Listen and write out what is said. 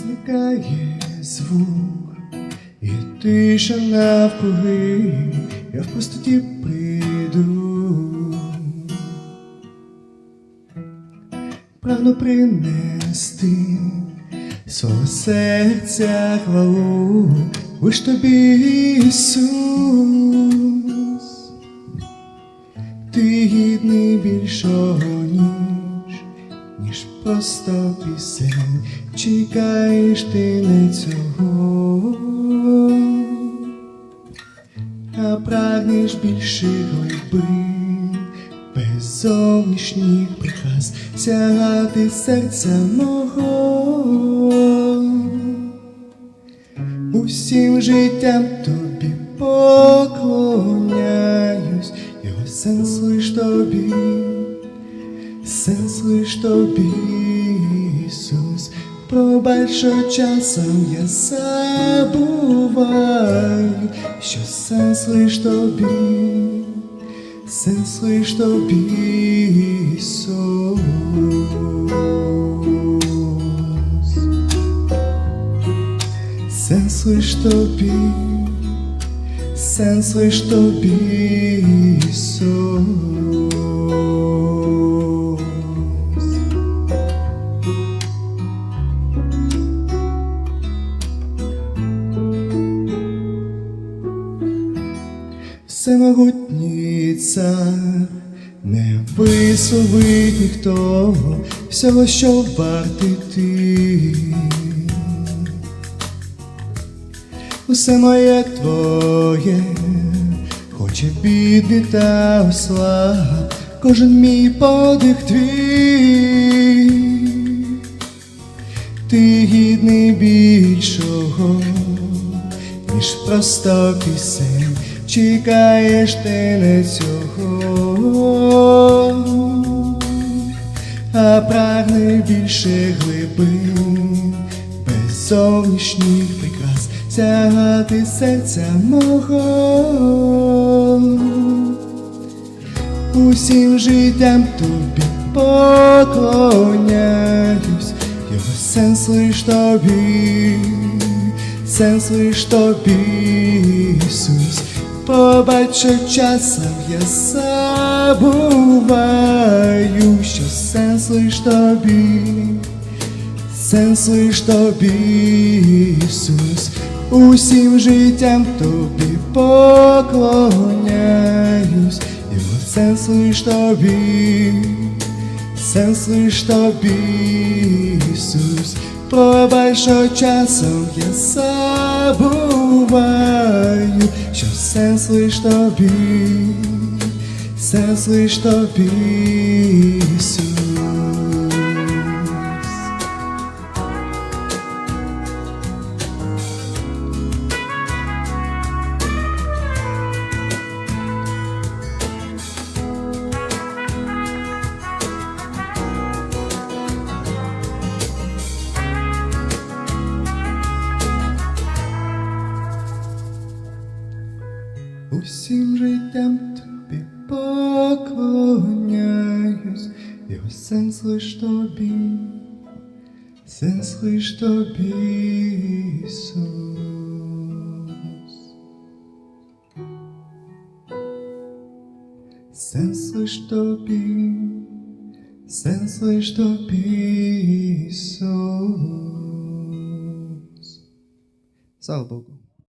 зникає звук, і тиша навкруги, я в пустоті прийду. Прагну принести свого серця хвалу, лиш тобі Ісус. Просто пісень, чекаєш ти не цього, а прагнеш більше глибин, без зовнішніх прихаз сягати серця мого. Усім життям тобі поклоняюсь, його сенс лиш тобі, сенс лиш тобі. Пробач, що часом я забуваю, що сенс лиш тобі, сенс лиш тобі, Ісус. Сенс лиш тобі, сенс лиш тобі, Ісус. Всемогутній цар, не висловить ніхто всього, що вартий ти. Усе моє твоє, хоче бідний та осла, кожен мій подих твій, ти гідний більшого, ніж просто пісень, чекаєш ти не цього, а прагне більше глибин, без зовнішніх прикрас сягати серця мого. Усім життям тобі поклоняюсь, його сенс лиш тобі, сенс лиш тобі, Ісус. Побач, що часом я забуваю, що сенс лиш тобі, сенс лиш тобі, Ісус. Усім життям тобі поклоняюсь, його сенс лиш тобі, сенс лиш тобі, Ісус. Пробач, що часом я забуваю, що сенс лиш тобі, сенс лиш тобі, Ісус. Усім життям тобі поклоняюсь, його сенс лиш тобі, сенс лиш тобі, Ісус. Сенс лиш тобі, сенс лиш тобі, Ісус. Слава Богу.